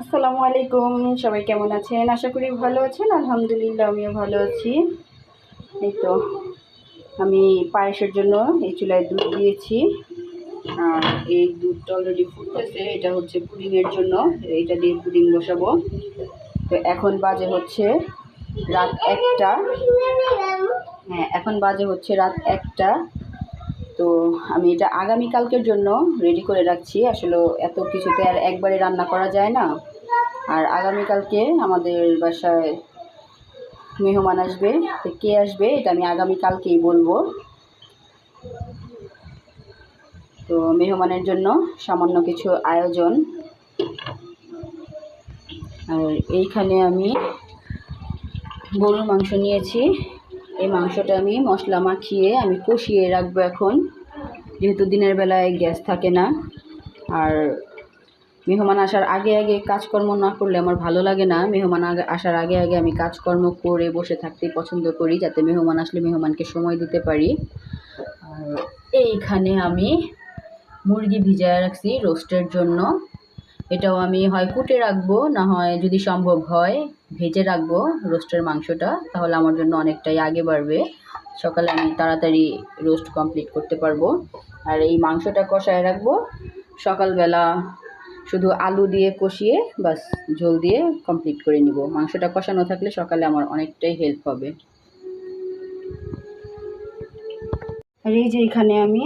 আসসালামু আলাইকুম, সবাই কেমন আছেন? আশা করি ভালো আছেন, আলহামদুলিল্লাহ আমিও ভালো আছি। এই তো, আমি পায়েসের জন্য এই চুলায় দুধ দিয়েছি। আর এই দুধটা অলরেডি ফুটতেছে, এটা হচ্ছে পুডিংয়ের জন্য এইটা দিয়ে পুডিং বসাবো। তো এখন বাজে হচ্ছে রাত একটা। হ্যাঁ এখন বাজে হচ্ছে রাত একটা। তো আমি এটা আগামীকালকের জন্য রেডি করে রাখছি। আসলে এত কিছুতে আর একবারে রান্না করা যায় না। আর আগামীকালকে আমাদের বাসায় মেহমান আসবে। তো কে আসবে এটা আমি আগামীকালকেই বলব। তো মেহমানের জন্য সামান্য কিছু আয়োজন। আর এইখানে আমি গরুর মাংস নিয়েছি। এই মাংসটা আমি মশলা মাখিয়ে আমি কষিয়ে রাখব এখন। যেহেতু দিনের বেলায় গ্যাস থাকে না, আর মেহমান আসার আগে আগে কাজকর্ম না করলে আমার ভালো লাগে না। মেহমান আসার আগে আগে আমি কাজকর্ম করে বসে থাকতেই পছন্দ করি, যাতে মেহমান আসলে মেহমানকে সময় দিতে পারি। আর এইখানে আমি মুরগি ভিজায় রাখছি রোস্টের জন্য। এটাও আমি হয় কুটে রাখব, না হয় যদি সম্ভব হয় ভেজে রাখব রোস্টের মাংসটা, তাহলে আমার জন্য অনেকটাই আগে বাড়বে। সকালে আমি তাড়াতাড়ি রোস্ট কমপ্লিট করতে পারব। আর এই মাংসটা কষায় রাখব। সকালবেলা শুধু আলু দিয়ে কষিয়ে বাস ঝোল দিয়ে কমপ্লিট করে নিব। মাংসটা কষানো থাকলে সকালে আমার অনেকটাই হেল্প হবে। আর এই যে এখানে আমি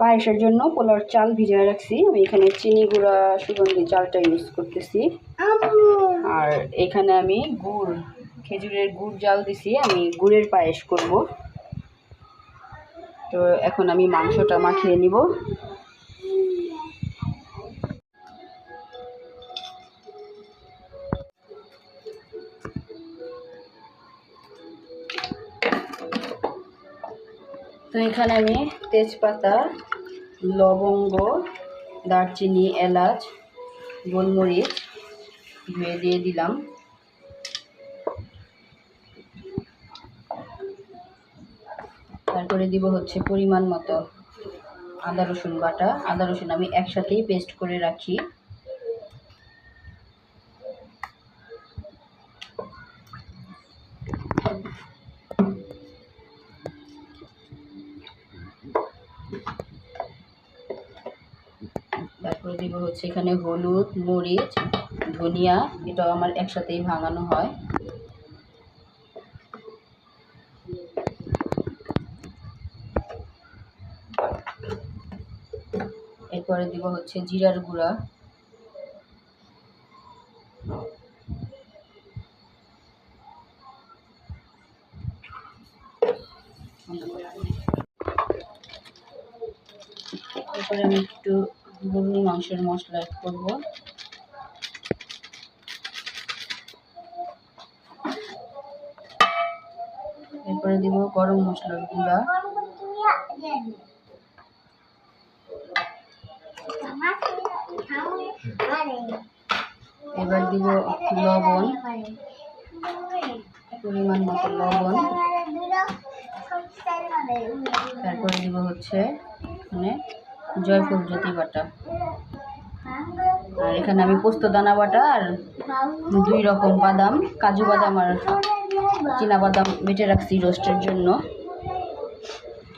পায়েসের জন্য পোলার চাল ভিজিয়ে রাখছি। আমি এখানে চিনি গুঁড়া, সুগন্ধি চালটা ইউজ করতেছি। আর এখানে আমি গুড়, খেজুরের গুড় জাল দিছি। আমি গুড়ের পায়েস করব। তো এখন আমি মাংসটা মাখিয়ে নিব। তো এখানে আমি তেজপাতা, লবঙ্গ, দারচিনি, এলাচ, গোলমরিচ ধুয়ে দিয়ে দিলাম। তারপরে দিব হচ্ছে পরিমাণ মতো আদা রসুন বাটা। আদা রসুন আমি একসাথেই পেস্ট করে রাখি তারপরে দিব হচ্ছে এখানে হলুদ, মরিচ, ধনিয়া, এটাও আমার একসাথেই ভাঙানো হয়। এরপরে দিব হচ্ছে জিরার গুঁড়া এরপরে আমি একটু গরুর মাংসের মশলা অ্যাড করব। এরপরে দিব গরম মশলার গুঁড়া। এবার দিব লবণ, পরিমাণ মতো লবণ। তারপরে দিব হচ্ছে মানে জয়ফুল জ্যোতি বাটা। আর এখানে আমি পোস্ত দানা বাটা আর দুই রকম বাদাম, কাজু বাদাম আর চীনা বাদাম বেটে রাখছি রোস্টের জন্য।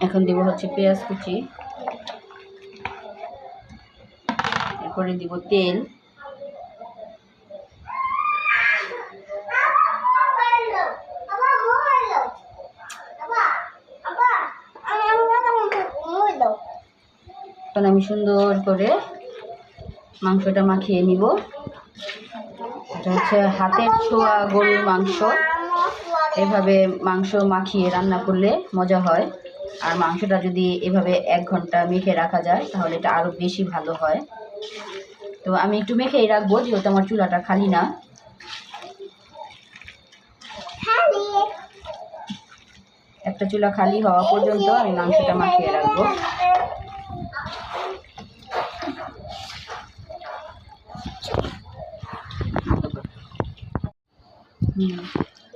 এখন দিব হচ্ছে পেঁয়াজ কুচি। এরপরে দিব তেল। আমি সুন্দর করে মাংসটা মাখিয়ে নিব। এটা হচ্ছে হাতের ছোঁয়া গরুর মাংস। এভাবে মাংস মাখিয়ে রান্না করলে মজা হয়। আর মাংসটা যদি এভাবে এক ঘণ্টা মেখে রাখা যায় তাহলে এটা আরও বেশি ভালো হয়। তো আমি একটু মেখেই রাখব যেহেতু আমার চুলাটা খালি না। একটা চুলা খালি হওয়া পর্যন্ত আমি মাংসটা মাখিয়ে রাখব।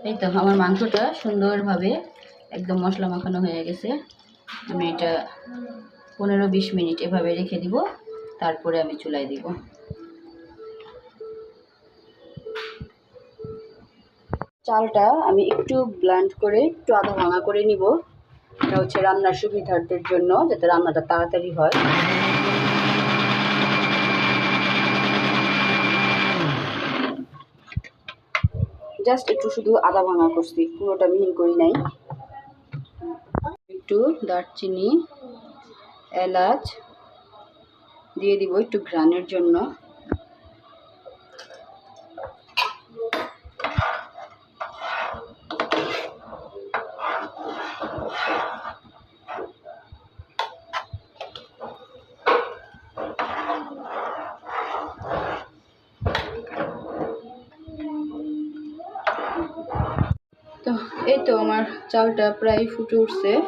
এই তো আমার মাংসটা সুন্দরভাবে একদম মশলা মাখানো হয়ে গেছে। আমি এটা পনেরো বিশ মিনিট এভাবে রেখে দিব, তারপরে আমি চুলায় দিব। চালটা আমি একটু ব্ল্যান্ড করে, একটু আধা ভাঙা করে নিব। এটা হচ্ছে রান্নার সুবিধার্থের জন্য, যাতে রান্নাটা তাড়াতাড়ি হয়। জাস্ট একটু শুধু আদা ভাঙা করছি, পুরোটা মিহি করি নাই। একটু দারচিনি, এলাচ দিয়ে দিব একটু ঘ্রাণের জন্য তো এই তো আমার চালটা প্রায় ফুটে উঠছে।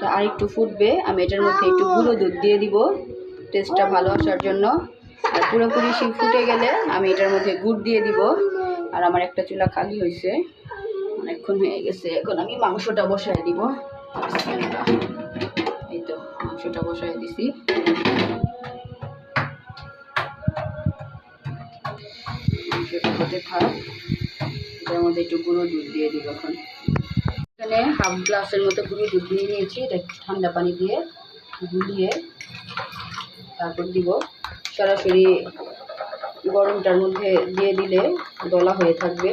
তো আর একটু ফুটবে, আমি এটার মধ্যে একটু গুঁড়ো দুধ দিয়ে দিব। টেস্টটা ভালো আসার জন্য। আর পুরোপুরি শি- ফুটে গেলে আমি এটার মধ্যে গুড় দিয়ে দিব। আর আমার একটা চুলা খালি হয়েছে। অনেকক্ষণ হয়ে গেছে। এখন আমি মাংসটা বসায় দিব। এই তো, মাংসটা বসায় দিছি। মাংসটা হতে থাক। এটার মধ্যে একটু গুঁড়ো দুধ দিয়ে দিব এখন। এখানে হাফ গ্লাসের মতো গুঁড়ো দুধ দিয়ে নিয়েছি। এটা ঠান্ডা পানি দিয়ে গুলিয়ে তারপর দিব। সরাসরি গরমটার মধ্যে দিয়ে দিলে দলা হয়ে থাকবে।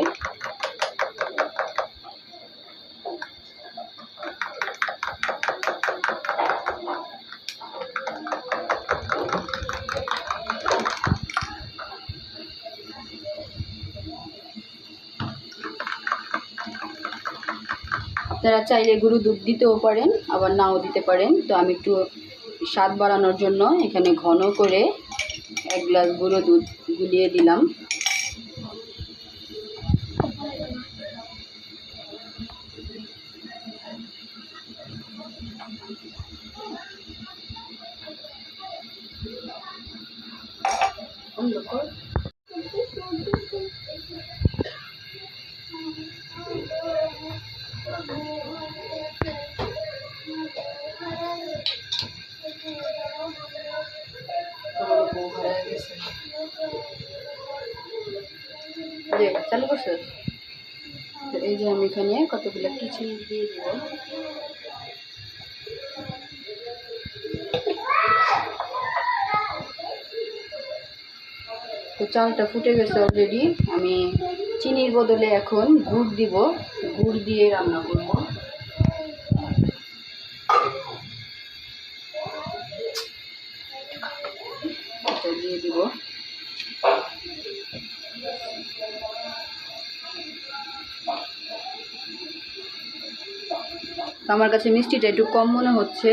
চাইলে গরু দুধ দিতেও পারেন, আবার নাও দিতে পারেন। তো আমি একটু স্বাদ বাড়ানোর জন্য এখানে ঘন করে এক গ্লাস গুঁড়ো দুধ গুলিয়ে দিলাম। বন্ধ এখানে কতগুলো কিচমিচ দিয়ে দিব তো চালটা ফুটে গেছে অলরেডি আমি চিনির বদলে এখন গুড় দিব, গুড় দিয়ে রান্না করব। তো আমার কাছে মিষ্টিটা একটু কম মনে হচ্ছে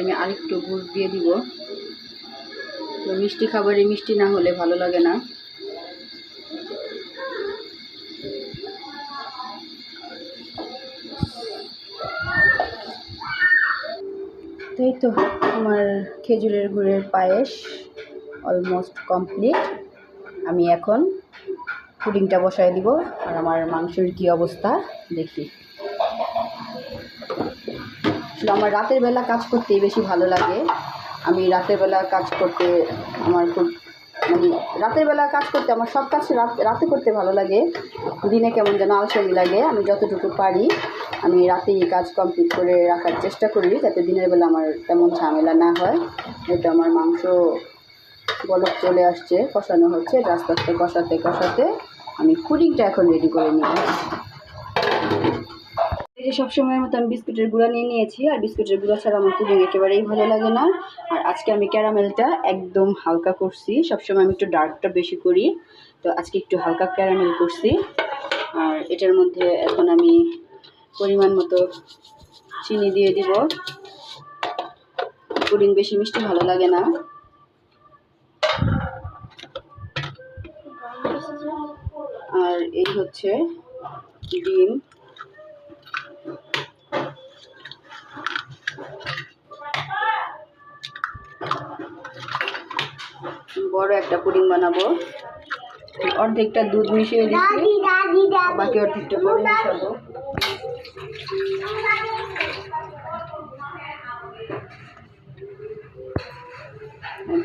আমি আরেকটু গুড় দিয়ে দিব। তো মিষ্টি খাবারে মিষ্টি না হলে ভালো লাগে না। এই তো আমার খেজুরের গুড়ের পায়েস অলমোস্ট কমপ্লিট আমি এখন পুডিংটা বসায় দিব, আর আমার মাংসের কী অবস্থা দেখি। আসলে আমার রাতের বেলা কাজ করতেই বেশি ভালো লাগে। আমি রাতের বেলা কাজ করতে আমার খুব মানে রাতের বেলা কাজ করতে আমার সব কাজ রাত, রাতে করতে ভালো লাগে। দিনে কেমন যেন আলসামি লাগে, আমি যতটুকু পারি আমি রাতেই কাজ কমপ্লিট করে রাখার চেষ্টা করি যাতে দিনের বেলা আমার তেমন ঝামেলা না হয়। এটা আমার মাংস বলক চলে আসছে, কষানো হচ্ছে এটা আস্তে আস্তে কষাতে কষাতে আমি পুডিংটা এখন রেডি করে নিব এই যে সবসময়ের মতো আমি বিস্কুটের গুঁড়া নিয়ে নিয়েছি, আর বিস্কুটের গুঁড়া ছাড়া আমার পুডিং একেবারেই ভালো লাগে না। আর আজকে আমি ক্যারামেলটা একদম হালকা করছি, সবসময় আমি একটু ডার্কটা বেশি করি, তো আজকে একটু হালকা ক্যারামেল করছি। আর এটার মধ্যে এখন আমি পরিমাণ মতো চিনি দিয়ে দিব। পুডিং বেশি মিষ্টি ভালো লাগে না। আর এই হচ্ছে ডিম। বড় একটা পুডিং বানাবো। অর্ধেকটা দুধ মিশিয়ে দিচ্ছি। বাকি অর্ধেকটা পরে মিশাবো।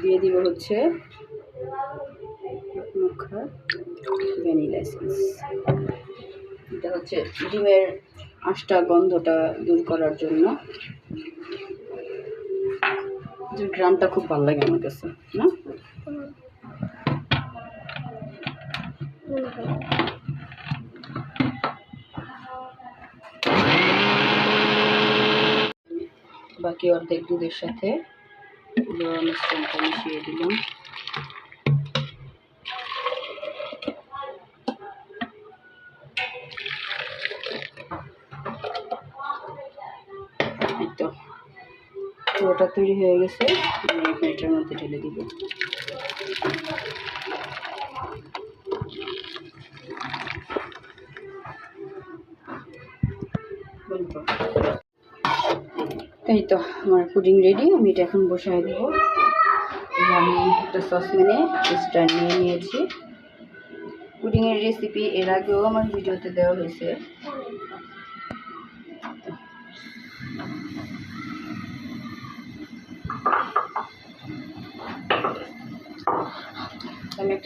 দিয়ে দিব হচ্ছে এটা হচ্ছে ডিমের আঁশটা গন্ধটা দূর করার জন্য। গ্রামটা খুব ভালো লাগে আমার কাছে, না? বাকি অর্ধেক দুধের সাথে মিশিয়ে দিলাম। পুরোটা তৈরি হয়ে গেছে। এটার মধ্যে ঢেলে দিব। এই তো আমার পুডিং রেডি আমি এটা এখন বসায় দেবো। আমি একটা সসপ্যানে স্ট্যান্ড নিয়ে নিয়েছি। পুডিংয়ের রেসিপি এর আগেও আমার ভিডিওতে দেওয়া হয়েছে।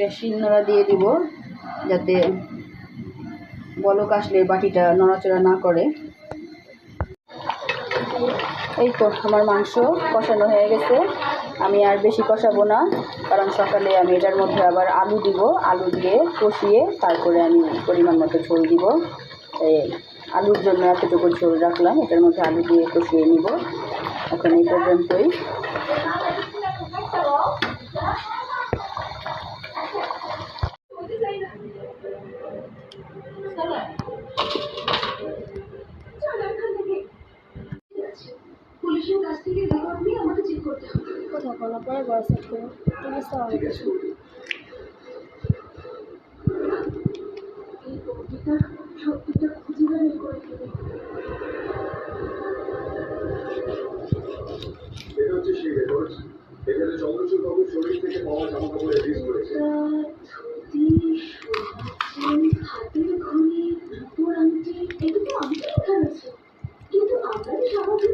একটা শিলনোড়া দিয়ে দিব, যাতে বলক আসলে বাটিটা নড়াচড়া না করে। এই তো, আমার মাংস কষানো হয়ে গেছে। আমি আর বেশি কষাবো না, কারণ সকালে আমি এটার মধ্যে আবার আলু দিব। আলু দিয়ে কষিয়ে তারপরে আমি পরিমাণ মতো ঝোল দিব। আলুর জন্য এতটুকু ঝোল রাখলাম, এটার মধ্যে আলু দিয়ে কষিয়ে নিব। এই পর্যন্তই পুলিশের কাছ থেকে রেকর্ড নিয়ে আমাকে চেক করতে হবে কোনো পরে বয়স সেট করো ঠিক আছে অনেক কিছু। সত্যিটা খুঁজে বের আংটি কিন্তু আমরা যে সামগ্রী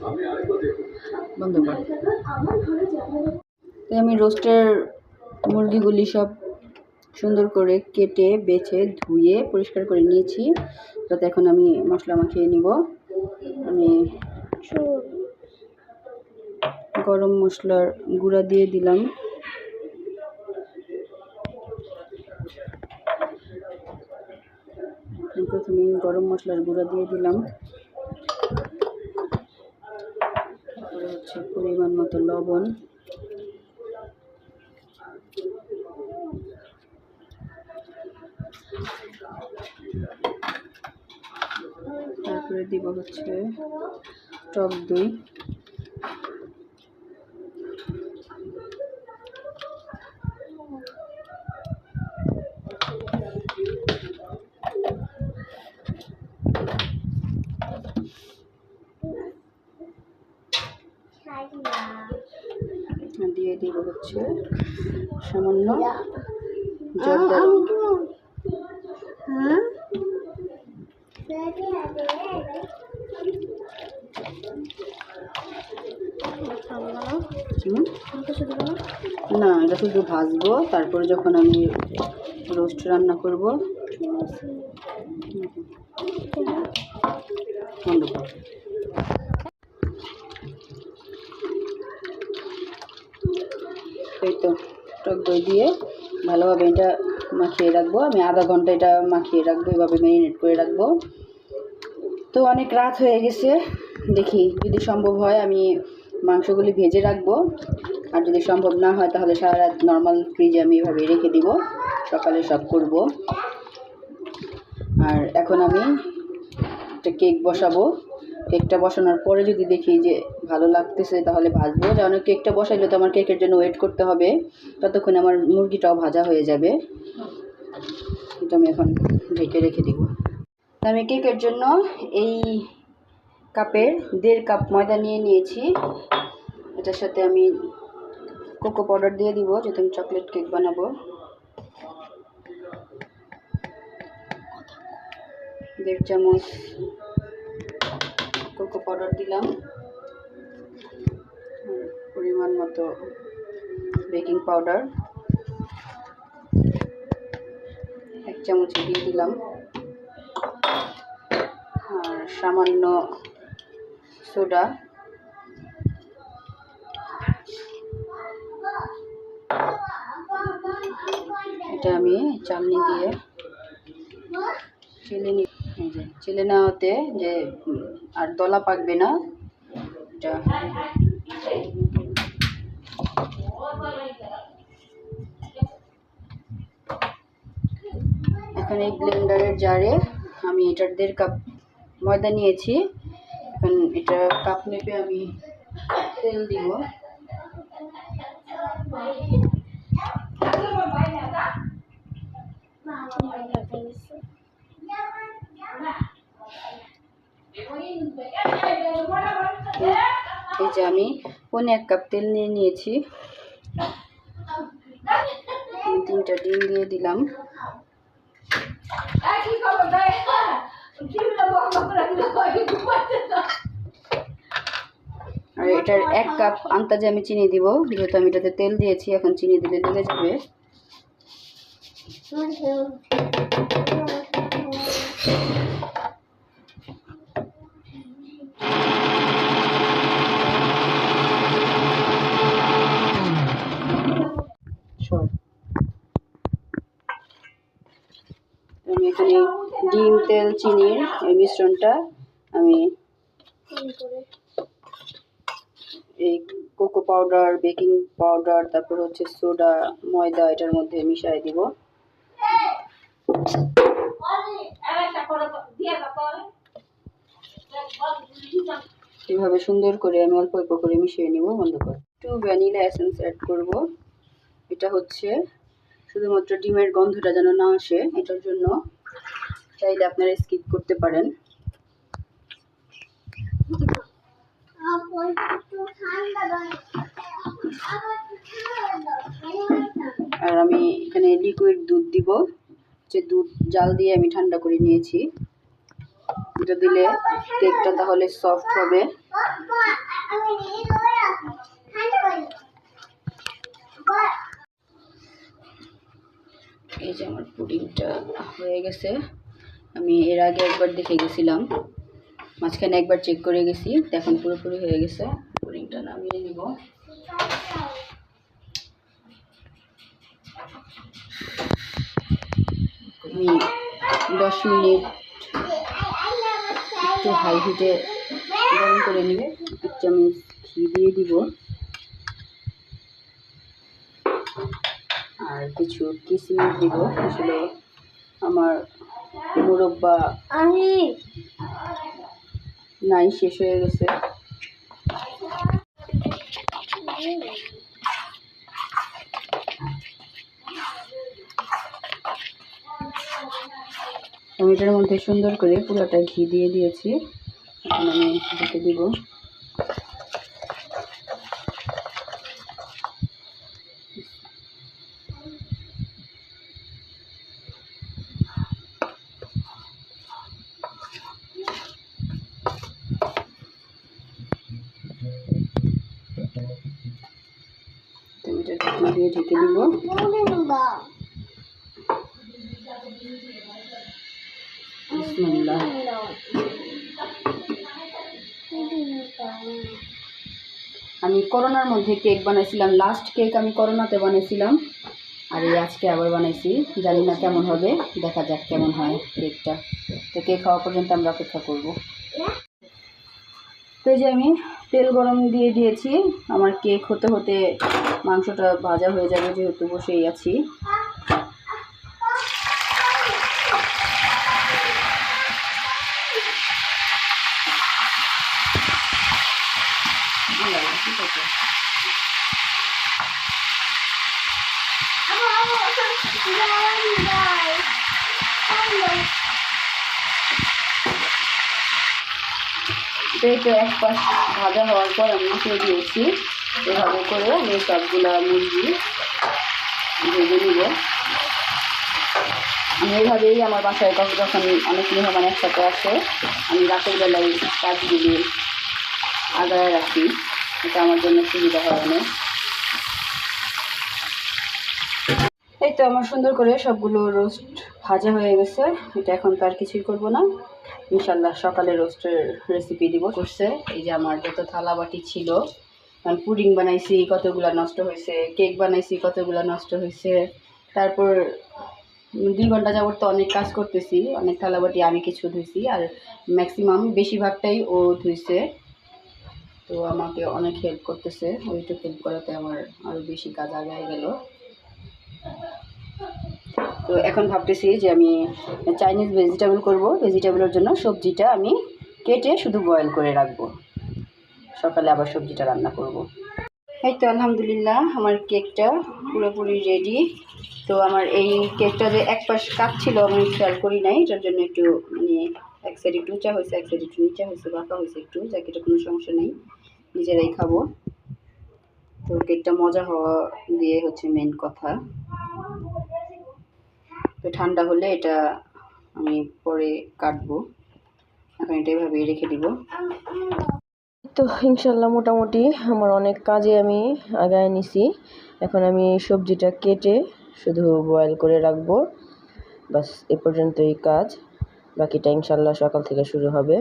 আপনি আরেকবার দেখুন বন্ধ কর টাকা আমার ঘরে জামা তো আমি রোস্টের মুরগিগুলি সব সুন্দর করে কেটে, বেছে, ধুয়ে পরিষ্কার করে নিয়েছি। তাতে এখন আমি মশলা মাখিয়ে নিব। আমি গরম মশলার গুঁড়া দিয়ে দিলাম আমি প্রথমে গরম মশলার গুঁড়া দিয়ে দিলাম। তারপরে হচ্ছে পরিমাণ মতো লবণ। তারপরে দিব হচ্ছে টক দই আর দিয়ে দিব হচ্ছে সামান্য জর্দা না এটা শুধু ভাজবো। তারপরে যখন আমি রোস্ট রান্না করব। বন্ধ কর। এই তো টক দই দিয়ে ভালোভাবে এটা মাখিয়ে রাখব। আমি আধা ঘণ্টা এটা মাখিয়ে রাখব, এভাবে ম্যারিনেট করে রাখব। তো অনেক রাত হয়ে গেছে। দেখি যদি সম্ভব হয় আমি মাংসগুলি ভেজে রাখব। আর যদি সম্ভব না হয় তাহলে সারা রাত নর্মাল ফ্রিজে আমি এভাবে রেখে দিব। সকালে সব করব। আর এখন আমি একটা কেক বসাবো। কেকটা বসানোর পরে যদি দেখি যে ভালো লাগতেছে, তাহলে ভাজবো। যেন কেকটা বসাইলে, তো আমার কেকের জন্য ওয়েট করতে হবে। ততক্ষণে আমার মুরগিটাও ভাজা হয়ে যাবে। এটা আমি এখন ঢেকে রেখে দিব। আমি কেকের জন্য এই কাপের দেড় কাপ ময়দা নিয়ে নিয়েছি। এটার সাথে আমি কোকো পাউডার দিয়ে দিব যেহেতু আমি চকলেট কেক বানাবো। দেড় চামচ কোকো পাউডার দিলাম। পরিমাণ মতো বেকিং পাউডার। এক চামচ দিয়ে দিলাম। আর সামান্য সোডা। এটা আমি চালনি দিয়ে চেলে নি চেলে নেওয়াতে যে আর দলা পাকবে না, এটা এখন এই ব্লেন্ডারের জারে আমি এটার দেড় কাপ ময়দা নিয়েছি। এখন এটা কাপ নেপে আমি তেল দিব। এই যে আমি পনে এক কাপ তেল নিয়ে নিয়েছি। তিনটা ডিম দিয়ে দিলাম। আর এটার এক কাপ আন্তাজে আমি চিনি দিব, যেহেতু আমি এটাতে তেল দিয়েছি, এখন চিনি দিলে ডুবে যাবে। আমি এখানে ডিম, তেল চিনির এই মিশ্রণটা আমি এই কোকো পাউডার বেকিং পাউডার তারপর হচ্ছে সোডা ময়দা এটার মধ্যে মিশিয়ে দিব। এভাবে সুন্দর করে আমি অল্প অল্প করে মিশিয়ে নিব, বন্ধ করে। একটু ভ্যানিলা এসেন্স অ্যাড করব। এটা হচ্ছে শুধুমাত্র ডিমের গন্ধটা যেন না আসে, এটার জন্য চাইলে আপনারা স্কিপ করতে পারেন। আর আমি এখানে লিকুইড দুধ দিব। যে দুধ, জাল দিয়ে আমি ঠান্ডা করে নিয়েছি। এটা দিলে কেকটা তাহলে সফট হবে। এই যে আমার পুডিংটা হয়ে গেছে। আমি এর আগে একবার দেখে গেছিলাম। মাঝখানে একবার চেক করে গেছি, এখন পুরোপুরি হয়ে গেছে। পুডিংটা নামিয়ে নিব। আমি দশ মিনিট একটু হাই হিটে গরম করে নিব এক চামচ ঘি দিয়ে দিব। আর কিছু কিশমিশ দিব আসলে আমার মুরব্বা। নাই শেষ হয়ে গেছে। আমি এটার মধ্যে সুন্দর করে পুরোটা ঘি দিয়ে দিয়েছি। এখন আমি ঢেকে দিব তো এটা দিয়ে ঢেকে দিব। আমি করোনার মধ্যে কেক বানাইছিলাম। লাস্ট কেক আমি করোনাতে বানাইছিলাম। আর এই আজকে আবার বানাইছি। জানি না কেমন হবে। দেখা যাক কেমন হয় কেকটা। তো কেক খাওয়া পর্যন্ত আমরা অপেক্ষা করব। তো যে আমি তেল গরম দিয়ে দিয়েছি। আমার কেক হতে হতে মাংসটা ভাজা হয়ে যাবে যেহেতু বসেই আছি। এক পাশ ভাজা হওয়ার পর আমি দিয়েছি। এভাবে করে আমি সবগুলা মুরগি ভেজে নিব। আমি এইভাবেই আমার বাসায় যখন অনেক মেহমান একসাথে আসে, আমি রাতের বেলায় কাজগুলি আগায় রাখি। এটা আমার জন্য সুবিধা হয় অনেক। এই তো আমার সুন্দর করে সবগুলো রোস্ট ভাজা হয়ে গেছে। এটা এখন তো আর কিছুই করব না। ইনশাল্লাহ সকালে রোস্টের রেসিপি দিব। করছে, এই যে আমার যত থালা বাটি ছিল পুডিং বানাইছি, কতগুলা নষ্ট হয়েছে কেক বানাইছি, কতগুলা নষ্ট হয়েছে তারপর দুই ঘণ্টা যাবত তো অনেক কাজ করতেছি, অনেক থালাবাটি আমি কিছু ধুইছি, আর ম্যাক্সিমাম বেশিরভাগটাই ও ধুইছে। তো আমাকে অনেক হেল্প করতেছে, ওইটুকু হেল্প করাতে আমার আরও বেশি কাজ আগায় গেল। তো এখন ভাবতেছি যে আমি চাইনিজ ভেজিটেবল করব ভেজিটেবলের জন্য সবজিটা আমি কেটে শুধু বয়েল করে রাখব। সকালে আবার সবজিটা রান্না করব। এই তো আলহামদুলিল্লাহ, আমার কেকটা পুরোপুরি রেডি তো আমার এই কেকটা যে এক পাশ কাপ ছিল আমি খেয়াল করি নাই, এটার জন্য একটু মানে এক সাইড একটু উঁচা হয়েছে, এক সাইড একটু নিচা হয়েছে, বাঁকা হয়েছে একটু, যাকে, এটা কোনো সমস্যা নেই। নিজেরাই খাব। তো কেকটা মজা হওয়া দিয়ে হচ্ছে মেন কথা। তো ঠান্ডা হলে এটা আমি পরে কাটবো। এখন এটা এভাবেই রেখে দিব। তো ইনশাল্লাহ মোটামুটি আমার অনেক কাজে আমি আগায় নিছি। এখন আমি সবজিটা কেটে শুধু বয়েল করে রাখব। বাস এ পর্যন্তই কাজ। বাকিটা ইনশাল্লাহ সকাল থেকে শুরু হবে।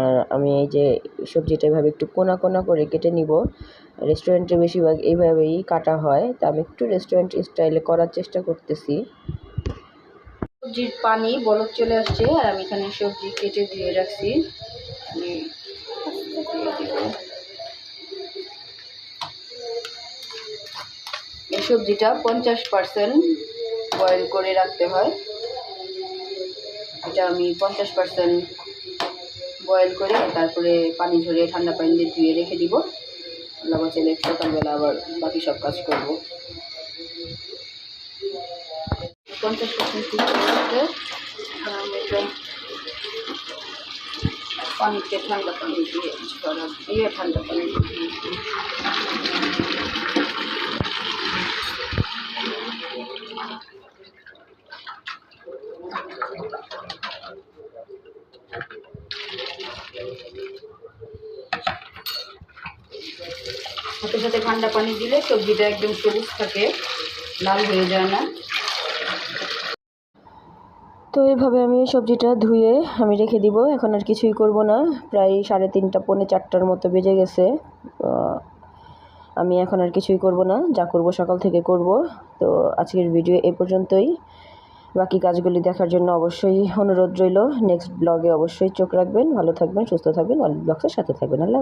আর আমি এই যে সবজিটা এভাবে একটু কোনা কোনা করে কেটে নিব। রেস্টুরেন্টে বেশিরভাগ এইভাবেই কাটা হয়। তা আমি একটু রেস্টুরেন্ট স্টাইলে করার চেষ্টা করতেছি। সবজির পানি, বলক চলে আসছে। আর আমি এখানে সবজি কেটে দিয়ে রাখছি আমি দিয়ে দিব। এই সবজিটা পঞ্চাশ পার্সেন্ট বয়েল করে রাখতে হয়। এটা আমি পঞ্চাশ পার্সেন্ট বয়েল করে তারপরে পানি ঝরিয়ে ঠান্ডা পানি দিয়ে ধুয়ে রেখে দিব। আল্লাহ বাঁচালে সকালবেলা আবার বাকি সব কাজ করব। পঞ্চাশ পার্সেন্ট পানিতে ঠান্ডা পানি দিয়ে দিয়ে ঠান্ডা পানি। দিয়ে সাথে সাথে ঠান্ডা পানি দিলে সবজিটা একদম সবুজ থাকে, লাল হয়ে যায় না। তো এইভাবে আমি সবজিটা ধুয়ে আমি রেখে দিব। এখন আর কিছুই করব না। প্রায় সাড়ে তিনটা, পৌনে চারটার মতো বেজে গেছে। আমি এখন আর কিছুই করব না। যা করব সকাল থেকে করব। তো আজকের ভিডিও এ পর্যন্তই। বাকি কাজগুলি দেখার জন্য অবশ্যই অনুরোধ রইল। নেক্সট ব্লগে অবশ্যই চোখ রাখবেন, ভালো থাকবেন, সুস্থ থাকবেন অলিভ ব্লগসের সাথে থাকবেন। আল্লাহ